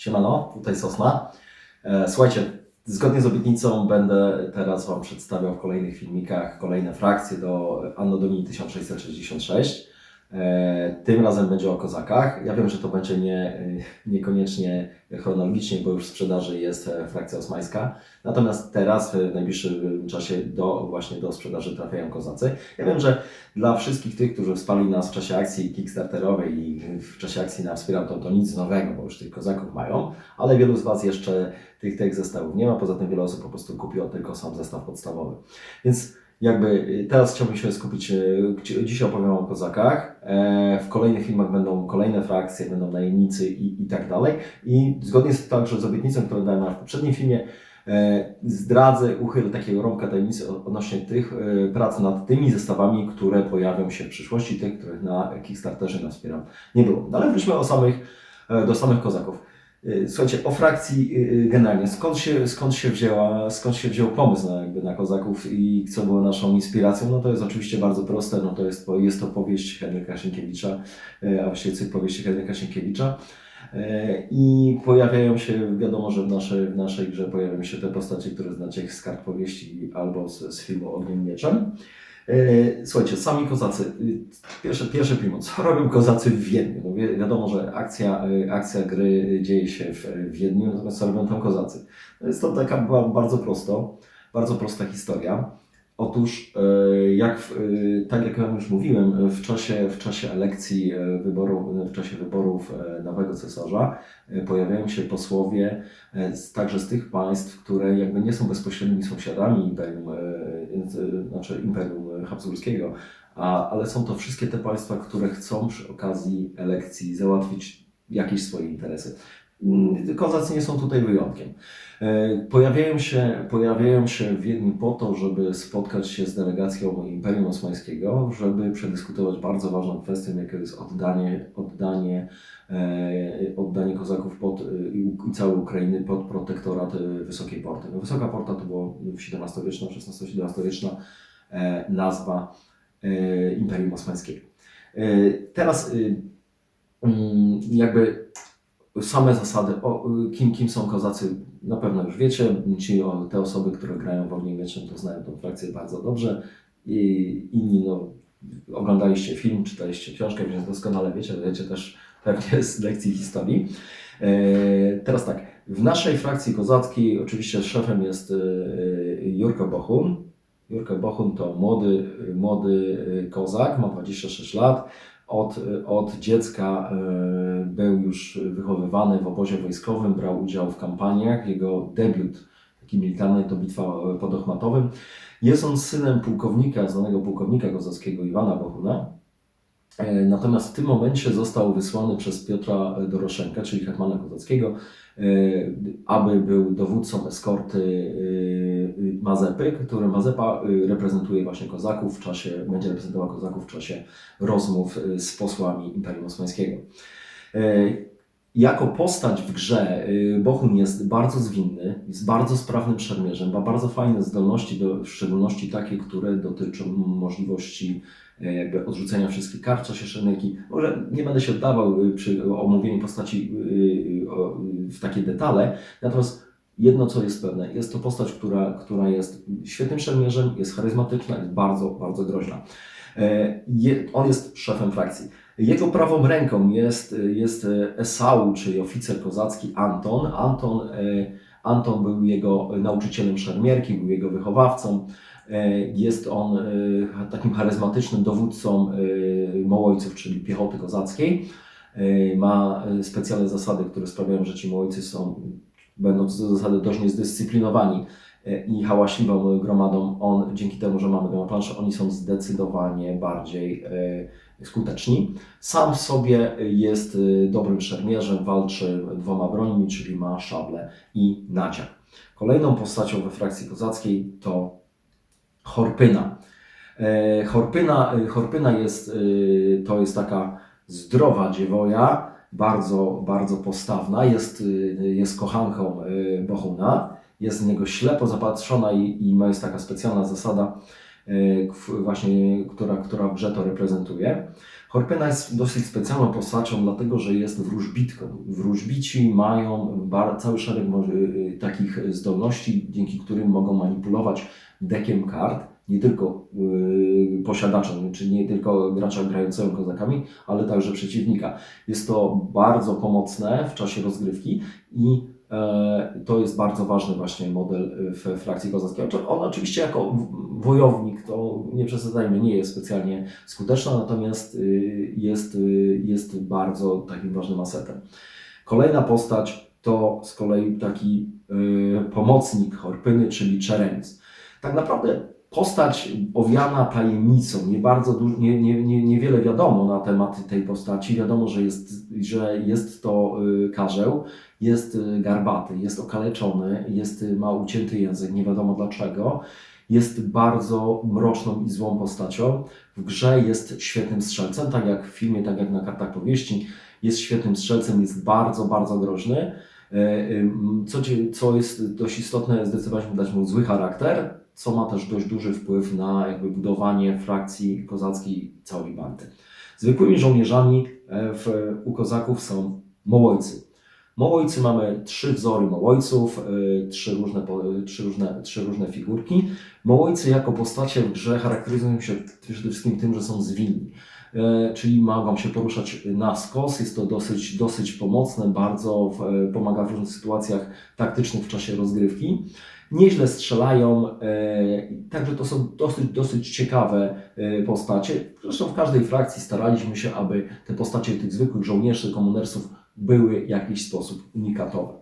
Siemano, tutaj Sosna. E, Słuchajcie, zgodnie z obietnicą będę teraz Wam przedstawiał w kolejnych filmikach kolejne frakcje do Anno Domini 1666. E, Tym razem będzie o kozakach. Ja wiem, że to będzie nie, niekoniecznie chronologicznie, bo już w sprzedaży jest e, frakcja osmańska. Natomiast teraz w najbliższym czasie do, właśnie do sprzedaży trafiają kozacy. Ja wiem, że dla wszystkich tych, którzy wsparli nas w czasie akcji kickstarterowej i w czasie akcji na Wspieram to, to nic nowego, bo już tych kozaków mają, ale wielu z Was jeszcze tych, tych zestawów nie ma. Poza tym wiele osób po prostu kupiło tylko sam zestaw podstawowy. Więc jakby y, teraz chciałbym się skupić, y, dzi- dzisiaj opowiem o kozakach. E, W kolejnych filmach będą kolejne frakcje, będą najemnicy i, i tak dalej. I zgodnie z, także z obietnicą, którą dałem w poprzednim filmie, e, zdradzę, uchylę takiego rąbka tajemnicy od- odnośnie tych e, prac nad tymi zestawami, które pojawią się w przyszłości, tych, których na Kickstarterze na Wspieram nie było. Ale wróćmy o samych, do samych kozaków. E, Słuchajcie, o frakcji e, generalnie, skąd się, skąd się, wzięła, skąd się wziął pomysł na, jakby na kozaków i co było naszą inspiracją, no to jest oczywiście bardzo proste, no to jest, jest to powieść Henryka Sienkiewicza, a właściwie cykl powieści Henryka Sienkiewicza. I pojawiają się, wiadomo, że w naszej, w naszej grze pojawiają się te postacie, które znacie z kart powieści albo z, z filmu Ogniem Mieczem. E, Słuchajcie, sami kozacy. y, Pierwsze, pierwsze primo, co robią kozacy w Wiedniu? No wi- wiadomo, że akcja, y, akcja gry dzieje się w Wiedniu, natomiast co robią tam kozacy? No Jest to taka ba- bardzo prosto, bardzo prosta historia. Otóż, e, jak, e, tak jak Wam już mówiłem, w czasie, w czasie elekcji e, wyboru, w czasie wyborów nowego cesarza pojawiają się posłowie także z tych państw, które jakby nie są bezpośrednimi sąsiadami imperium, znaczy imperium habsburskiego, a, ale są to wszystkie te państwa, które chcą przy okazji elekcji załatwić jakieś swoje interesy. Mm, Kozacy nie są tutaj wyjątkiem. E, Pojawiają się, pojawiają się w Wiedniu po to, żeby spotkać się z delegacją Imperium Osmańskiego, żeby przedyskutować bardzo ważną kwestię, jaką jest oddanie, oddanie, e, oddanie kozaków pod, e, i całej Ukrainy pod protektorat Wysokiej Porty. No, Wysoka Porta to była XVII-wieczna, XVI-XVII-wieczna nazwa e, Imperium Osmańskiego. E, Teraz mm, jakby same zasady, o, kim, kim są kozacy, na pewno już wiecie. Ci, o, te osoby, które grają w Ogniem Mieczem, to znają tą frakcję bardzo dobrze. I inni, no, oglądaliście film, czytaliście książkę, więc doskonale wiecie, wiecie też pewnie z lekcji historii. E, teraz tak, w naszej frakcji kozackiej oczywiście szefem jest e, e, Jurko Bochun. Jurko Bochun to młody, młody e, kozak, ma 26 lat. Od, od dziecka e, był już wychowywany w obozie wojskowym, brał udział w kampaniach. Jego debiut taki militarny to bitwa e, pod Ochmatowym. Jest on synem pułkownika, znanego pułkownika kozackiego Iwana Bohuna. Natomiast w tym momencie został wysłany przez Piotra Doroszenka, czyli hetmana kozackiego, aby był dowódcą eskorty e, Mazepy, który Mazepa e, reprezentuje właśnie kozaków w czasie, będzie reprezentował kozaków w czasie rozmów e, z posłami Imperium Osmańskiego. Jako postać w grze e, Bohun jest bardzo zwinny, jest bardzo sprawnym szermierzem, ma bardzo fajne zdolności, do, w szczególności takie, które dotyczą możliwości e, jakby odrzucenia wszystkich kart w czasie szermierki. Może nie będę się oddawał y, przy omówieniu postaci y, y, y, w takie detale, natomiast jedno co jest pewne, jest to postać, która, która jest świetnym szermierzem, jest charyzmatyczna, jest bardzo, bardzo groźna. E, on jest szefem frakcji. Jego prawą ręką jest, jest Esau, czyli oficer kozacki Anton. Anton, e, Anton był jego nauczycielem szermierki, był jego wychowawcą. E, Jest on takim charyzmatycznym dowódcą Mołojców, czyli piechoty kozackiej. Ma specjalne zasady, które sprawiają, że ci Mołojcy są, będąc co do zasady dość niezdyscyplinowani i hałaśliwą gromadą, on dzięki temu, że mamy go na planszy, oni są zdecydowanie bardziej e, skuteczni. Sam w sobie jest e, dobrym szermierzem, walczy dwoma brońmi, czyli ma szable i nadziak. Kolejną postacią we frakcji kozackiej to Horpyna. E, Horpyna, e, Horpyna jest, e, to jest taka zdrowa dziewoja, bardzo, bardzo postawna, jest, e, jest kochanką e, Bohuna, jest w niego ślepo zapatrzona i, i jest taka specjalna zasada, e, właśnie, która, która w grze to reprezentuje. Horpena jest dosyć specjalną postacią, dlatego że jest wróżbitką. Wróżbici mają cały szereg y, takich zdolności, dzięki którym mogą manipulować dekiem kart, nie tylko y, posiadaczem, czyli nie tylko gracza grającego kozakami, ale także przeciwnika. Jest to bardzo pomocne w czasie rozgrywki i e, to jest bardzo ważny właśnie model w frakcji kozackiej. On oczywiście jako wojownik, to nie przesadzajmy, nie jest specjalnie skuteczna, natomiast y, jest, y, jest bardzo takim ważnym asetem. Kolejna postać to z kolei taki y, pomocnik Horpyny, czyli Czeremis. Tak naprawdę postać owiana tajemnicą, nie bardzo nie, nie, nie, niewiele wiadomo na temat tej postaci. Wiadomo, że jest, że jest to y, karzeł, jest y, garbaty, jest okaleczony, jest, y, ma ucięty język, nie wiadomo dlaczego. Jest bardzo mroczną i złą postacią. W grze jest świetnym strzelcem, tak jak w filmie, tak jak na kartach powieści. Jest świetnym strzelcem, jest bardzo, bardzo groźny. E, Co, co jest dość istotne, zdecydowanie dać mu zły charakter, co ma też dość duży wpływ na jakby budowanie frakcji kozackiej całej bandy. Zwykłymi żołnierzami e, w, u kozaków są mołojcy. Mołojcy mamy trzy wzory mołojców, e, trzy różne, po- trzy różne, trzy różne figurki. Mołojcy jako postacie w grze charakteryzują się przede wszystkim tym, że są zwinni. E, czyli mogą się poruszać na skos. Jest to dosyć, dosyć pomocne, bardzo e, pomaga w różnych sytuacjach taktycznych w czasie rozgrywki. Nieźle strzelają, e, także to są dosyć, dosyć ciekawe e, postacie. Zresztą w każdej frakcji staraliśmy się, aby te postacie tych zwykłych żołnierzy, komunersów były w jakiś sposób unikatowe.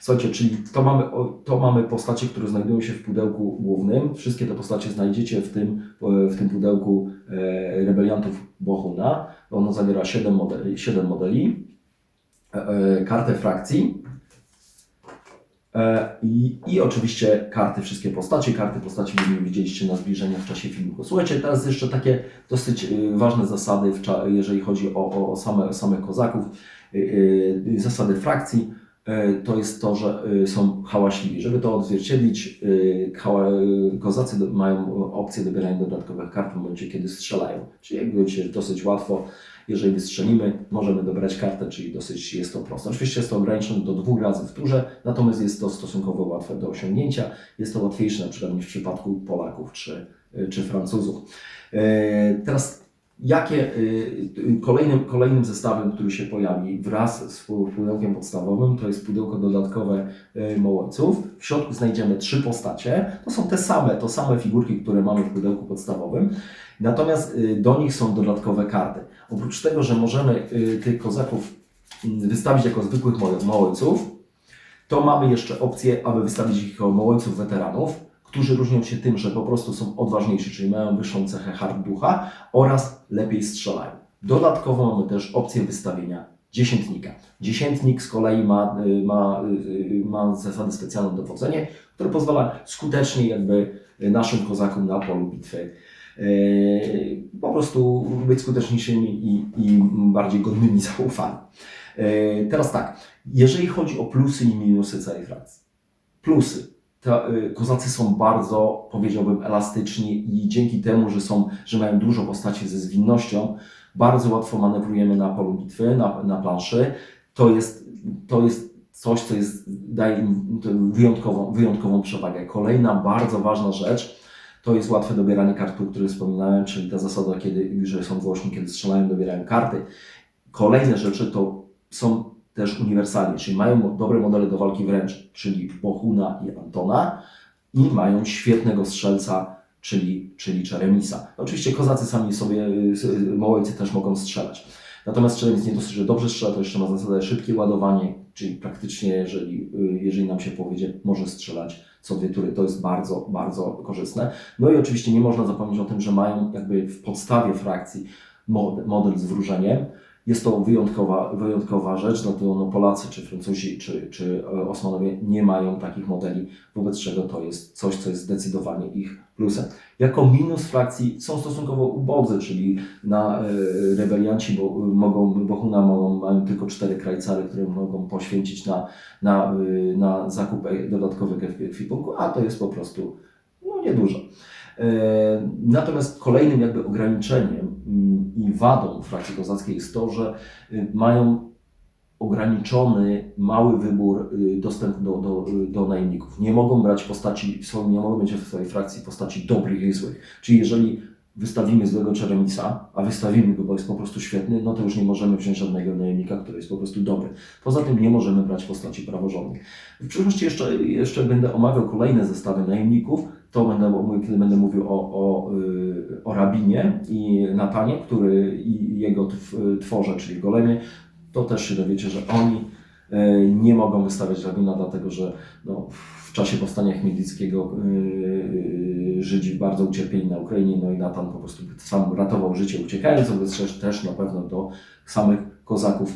Słuchajcie, czyli to mamy, to mamy postacie, które znajdują się w pudełku głównym. Wszystkie te postacie znajdziecie w tym, e, w tym pudełku rebeliantów Bohuna. Ono zawiera 7 modeli, 7 modeli kartę frakcji i, i oczywiście karty, wszystkie postacie. Karty postaci widzieliście na zbliżeniach w czasie filmiku. Słuchajcie, teraz jeszcze takie dosyć e, ważne zasady, jeżeli chodzi o, o, same, samych kozaków. E, e, Zasady frakcji e, to jest to, że e, są hałaśliwi. Żeby to odzwierciedlić, e, e, kozacy mają opcję dobierania dodatkowych kart w momencie, kiedy strzelają. Czyli jak wiecie, dosyć łatwo, jeżeli wystrzelimy, możemy dobrać kartę, czyli dosyć jest to proste. Oczywiście jest to ograniczone do dwóch razy w turze, natomiast jest to stosunkowo łatwe do osiągnięcia. Jest to łatwiejsze na przykład niż w przypadku Polaków czy, czy Francuzów. E, Teraz Jakie y, y, kolejnym, kolejnym zestawem, który się pojawi wraz z pu- pudełkiem podstawowym, to jest pudełko dodatkowe y, mołojców. W środku znajdziemy trzy postacie. To są te same, to same figurki, które mamy w pudełku podstawowym. Natomiast do nich są dodatkowe karty. Oprócz tego, że możemy tych kozaków mm, wystawić jako zwykłych mo- mołojców, to mamy jeszcze opcję, aby wystawić ich jako mołojców weteranów, którzy różnią się tym, że po prostu są odważniejsi, czyli mają wyższą cechę hard ducha oraz lepiej strzelają. Dodatkowo mamy też opcję wystawienia dziesiętnika. Dziesiętnik z kolei ma, y, ma, y, ma zasady specjalne dowodzenie, które pozwala skutecznie jakby naszym kozakom na polu bitwy y, po prostu być skuteczniejszymi i, i bardziej godnymi zaufania. Y, Teraz tak, jeżeli chodzi o plusy i minusy całej frakcji. Plusy. Y, kozacy są bardzo, powiedziałbym, elastyczni i dzięki temu, że, są, że mają dużo postaci ze zwinnością, bardzo łatwo manewrujemy na polu bitwy, na, na planszy. To jest, to jest coś, co jest, daje im wyjątkową, wyjątkową przewagę. Kolejna bardzo ważna rzecz to jest łatwe dobieranie kart, o której wspominałem, czyli ta zasada, kiedy, że są głośni, kiedy strzelają, dobierają karty. Kolejne rzeczy to są też uniwersalni, czyli mają dobre modele do walki wręcz, czyli Bohuna i Antona i mają świetnego strzelca, czyli, czyli Czeremisa. Oczywiście kozacy sami sobie, y, y, mołojcy też mogą strzelać. Natomiast Czeremis nie dosyć, że dobrze strzela, to jeszcze ma zasadę szybkie ładowanie, czyli praktycznie jeżeli, y, jeżeli nam się powiedzie, może strzelać co dwie tury. To jest bardzo, bardzo korzystne. No i oczywiście nie można zapomnieć o tym, że mają jakby w podstawie frakcji mod- model z wróżeniem. Jest to wyjątkowa, wyjątkowa rzecz, dlatego no Polacy, czy Francuzi, czy, czy e, Osmanowie nie mają takich modeli, wobec czego to jest coś, co jest zdecydowanie ich plusem. Jako minus frakcji są stosunkowo ubodzy, czyli na e, rebelianci bo, mogą, Bohuna mogą, mają tylko cztery krajcary, które mogą poświęcić na, na, e, na zakup e- dodatkowych ekwipunku, a to jest po prostu no, niedużo. E, Natomiast kolejnym jakby ograniczeniem mm, i wadą frakcji kozackiej jest to, że y, mają ograniczony, mały wybór y, dostępu do, do, do najemników. Nie mogą brać postaci, nie mogą mieć w swojej frakcji postaci dobrych i złych. Czyli jeżeli wystawimy złego Czeremisa, a wystawimy go, bo jest po prostu świetny, no to już nie możemy wziąć żadnego najemnika, który jest po prostu dobry. Poza tym nie możemy brać postaci praworządnych. W przyszłości jeszcze, jeszcze będę omawiał kolejne zestawy najemników. To będę, kiedy będę mówił o, o, y, o Rabinie i Natanie, który i jego tw- tworze, czyli Golemie, to też się dowiecie, że oni e, nie mogą wystawiać Rabina, dlatego że no, w czasie powstania Chmielnickiego yy, Żydzi bardzo ucierpieli na Ukrainie, no i Natan po prostu sam ratował życie uciekając, ale też, też na pewno do samych kozaków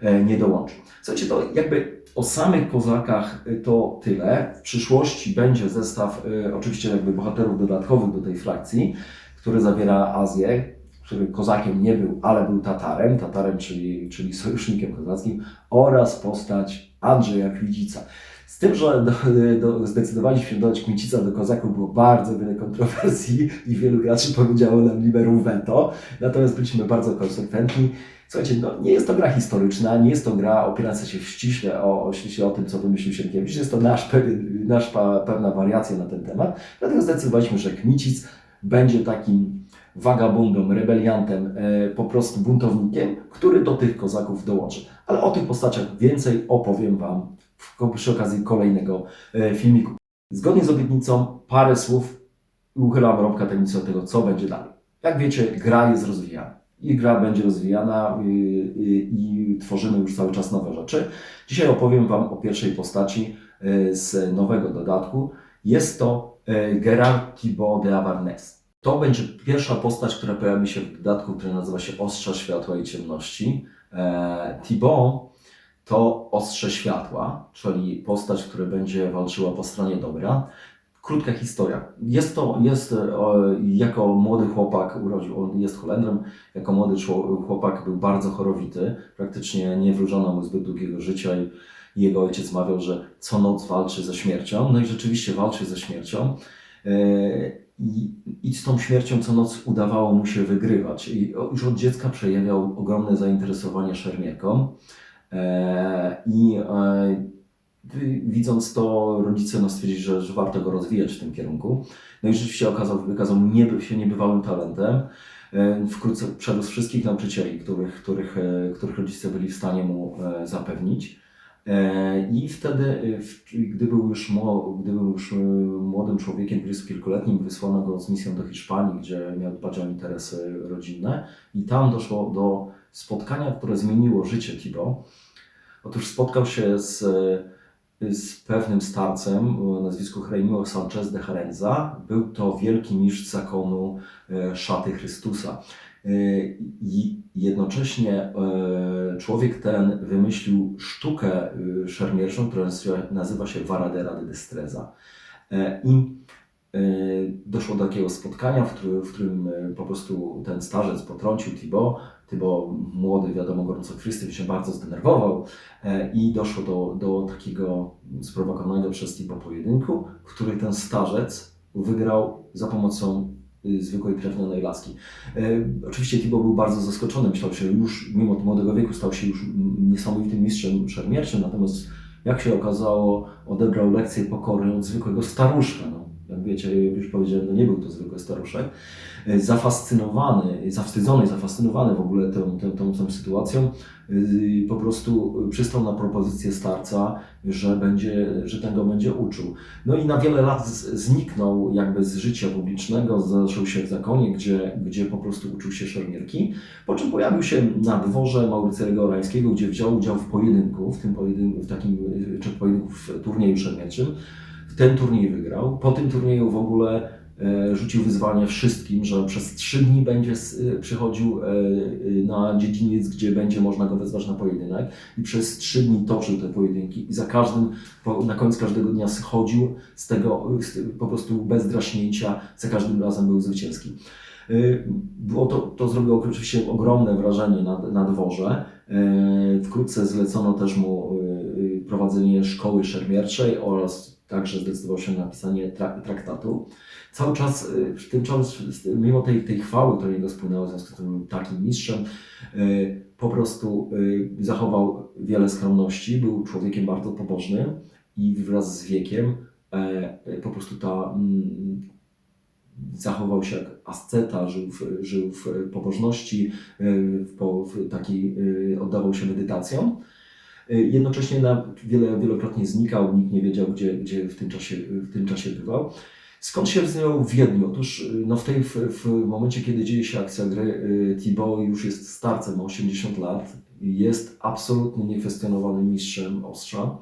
e, nie dołączy. Słuchajcie, to jakby o samych kozakach y, to tyle. W przyszłości będzie zestaw y, oczywiście jakby bohaterów dodatkowych do tej frakcji, który zawiera Azję, który kozakiem nie był, ale był Tatarem, Tatarem, czyli, czyli sojusznikiem kozackim, oraz postać Andrzeja Kwidzica. Z tym, że do, do, zdecydowaliśmy się dodać Kmicica do kozaków, było bardzo wiele kontrowersji i wielu graczy powiedziało nam liberum veto, natomiast byliśmy bardzo konsekwentni. Słuchajcie, no, nie jest to gra historyczna, nie jest to gra opierająca się ściśle o, o, ściśle o tym, co wymyślił Sienkiewicz, jest to nasz, pewien, nasz pa, pewna wariacja na ten temat, dlatego zdecydowaliśmy, że Kmicic będzie takim wagabundą, rebeliantem, e, po prostu buntownikiem, który do tych kozaków dołączy. Ale o tych postaciach więcej opowiem Wam przy okazji kolejnego e, filmiku. Zgodnie z obietnicą parę słów i uchylam rąbka tajemnicy od tego, co będzie dalej. Jak wiecie, gra jest rozwijana. I gra będzie rozwijana y, y, i tworzymy już cały czas nowe rzeczy. Dzisiaj opowiem Wam o pierwszej postaci y, z nowego dodatku. Jest to y, Gerard Thibaut de Avarnes. To będzie pierwsza postać, która pojawi się w dodatku, który nazywa się Ostrza Światła i Ciemności. E, Thibaut to Ostrze Światła, czyli postać, która będzie walczyła po stronie dobra. Krótka historia. Jest to, jest e, jako młody chłopak urodził, on jest Holendrem, jako młody chłopak był bardzo chorowity, praktycznie nie wróżono mu zbyt długiego życia i jego ojciec mawiał, że co noc walczy ze śmiercią. No i rzeczywiście walczy ze śmiercią. E, I, I z tą śmiercią co noc udawało mu się wygrywać. I już od dziecka przejawiał ogromne zainteresowanie szermierką. E, I e, widząc to, rodzice no, stwierdzili, że, że warto go rozwijać w tym kierunku. No i rzeczywiście okazał, wykazał nieby, się niebywałym talentem. E, Wkrótce przerósł wszystkich nauczycieli, których, których, których rodzice byli w stanie mu zapewnić. I wtedy, gdy był już, gdy był już młodym człowiekiem, dwudziestokilkuletnim, wysłano go z misją do Hiszpanii, gdzie miał dbać o interesy rodzinne. I tam doszło do spotkania, które zmieniło życie Thibaut. Otóż spotkał się z, z pewnym starcem o nazwisku Hreimio Sanchez de Harenza. Był to wielki mistrz zakonu e, szaty Chrystusa. E, I jednocześnie e, człowiek ten wymyślił sztukę szermierczą, która nazywa- się Varadera de Destreza. I doszło do takiego spotkania, w którym, w którym e, po prostu ten starzec potrącił Thibaut. Thibaut, młody, wiadomo, gorącokrwisty, się bardzo zdenerwował e, i doszło do, do takiego sprowokowanego przez Thibaut pojedynku, w którym ten starzec wygrał za pomocą y, zwykłej krewnionej laski. E, Oczywiście Thibaut był bardzo zaskoczony, myślał się już, mimo młodego wieku, stał się już mm, niesamowitym mistrzem szermierczym, natomiast jak się okazało, odebrał lekcję pokory od zwykłego staruszka. No, jak wiecie, jak już powiedziałem, no nie był to zwykły staruszek. E, Zafascynowany, zawstydzony, zafascynowany w ogóle tą, tą, tą, tą sytuacją, y, po prostu przystał na propozycję starca, że, będzie, że ten go będzie uczył. No i na wiele lat zniknął jakby z życia publicznego, zaczął się w zakonie, gdzie, gdzie po prostu uczył się szermierki, po czym pojawił się na dworze Maurycego Orańskiego, gdzie wziął udział w pojedynku, w tym pojedynku, w takim, czy pojedynku w turnieju szermierczym. Ten turniej wygrał. Po tym turnieju w ogóle e, rzucił wyzwanie wszystkim, że przez trzy dni będzie e, przychodził e, na dziedziniec, gdzie będzie można go wezwać na pojedynek i przez trzy dni toczył te pojedynki i za każdym, na koniec każdego dnia schodził z tego po prostu bez draśnięcia, za każdym razem był zwycięski. Było to, to zrobiło oczywiście ogromne wrażenie na, na dworze. Wkrótce zlecono też mu prowadzenie szkoły szermierczej oraz także zdecydował się na napisanie tra- traktatu. Cały czas, y, w tym czas, mimo tej, tej chwały, która niego spłynęła, w związku z tym takim mistrzem, y, po prostu y, zachował wiele skromności, był człowiekiem bardzo pobożnym i wraz z wiekiem e, po prostu ta mm, zachował się jak asceta, żył w, żył w pobożności, y, w, w takiej, y, oddawał się medytacjom. Y, Jednocześnie na, wiele, wielokrotnie znikał, nikt nie wiedział, gdzie, gdzie w, tym czasie, w tym czasie bywał. Skąd się znał w Wiedniu? Otóż y, no w, tej, w, w momencie, kiedy dzieje się akcja gry, y, Thibaut już jest starcem, ma 80 lat, jest absolutnie niekwestionowanym mistrzem ostrza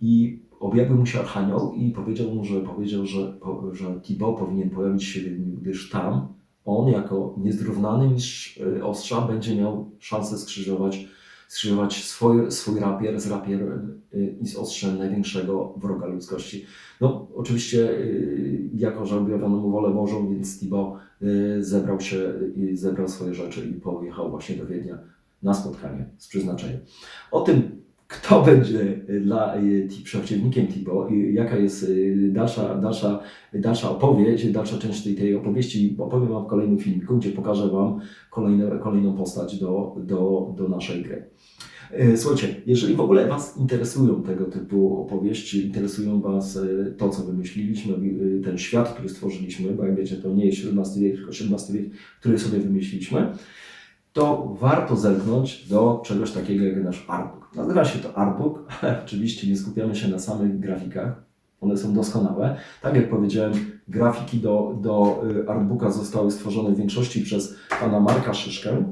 i objawił mu się Archanioł i powiedział mu, że, powiedział, że, że Thibaut powinien pojawić się w Wiedniu, gdyż tam on jako niezrównany mistrz ostrza będzie miał szansę skrzyżować, skrzyżować swój, swój rapier z rapierem y, i z ostrzem największego wroga ludzkości. No oczywiście y, jako, że objawiono mu wolę Bożą, więc Thibaut y, zebrał się i zebrał swoje rzeczy i pojechał właśnie do Wiednia na spotkanie z przeznaczeniem. O tym, kto będzie y, dla y, przeciwnikiem i jaka jest y, dalsza, dalsza, dalsza opowieść, dalsza część tej, tej opowieści, opowiem Wam w kolejnym filmiku, gdzie pokażę Wam kolejne, kolejną postać do, do, do naszej gry. Słuchajcie, jeżeli w ogóle Was interesują tego typu opowieści, interesują Was to, co wymyśliliśmy, ten świat, który stworzyliśmy, bo jak wiecie, to nie jest XVII wiek, tylko XVII wiek, który sobie wymyśliliśmy, to warto zerknąć do czegoś takiego jak nasz artbook. Nazywa się to artbook, ale oczywiście nie skupiamy się na samych grafikach. One są doskonałe. Tak jak powiedziałem, grafiki do, do y, artbooka zostały stworzone w większości przez pana Marka Szyszkę.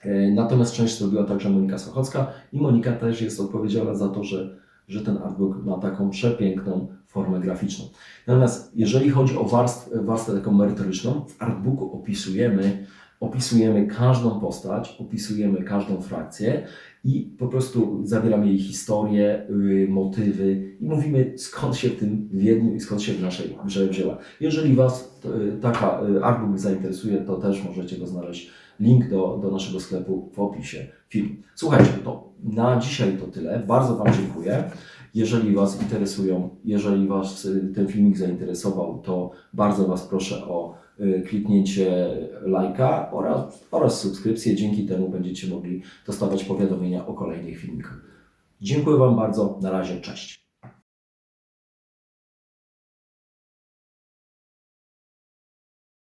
E, Natomiast część zrobiła także Monika Sochocka i Monika też jest odpowiedzialna za to, że, że ten artbook ma taką przepiękną formę graficzną. Natomiast jeżeli chodzi o warstwę, warstwę taką merytoryczną, w artbooku opisujemy opisujemy każdą postać, opisujemy każdą frakcję i po prostu zawieramy jej historię, y, motywy i mówimy skąd się w tym Wiedniu i skąd się w naszej grze wzięła. Jeżeli Was y, taka y, artbook zainteresuje, to też możecie go znaleźć. Link do, do naszego sklepu w opisie filmu. Słuchajcie, to na dzisiaj to tyle. Bardzo Wam dziękuję. Jeżeli Was interesują, jeżeli Was y, ten filmik zainteresował, to bardzo Was proszę o kliknięcie lajka oraz, oraz subskrypcję. Dzięki temu będziecie mogli dostawać powiadomienia o kolejnych filmikach. Dziękuję Wam bardzo. Na razie, cześć.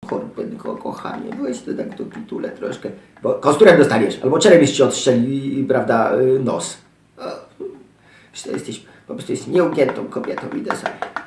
Korpynko, kochanie, weź ty tak tu pitule troszkę, bo kosturem dostaniesz, albo czerwiec ci odstrzeli, prawda, y, nos. O, jesteś, po prostu jest nieugiętą kobietą, idę sobie.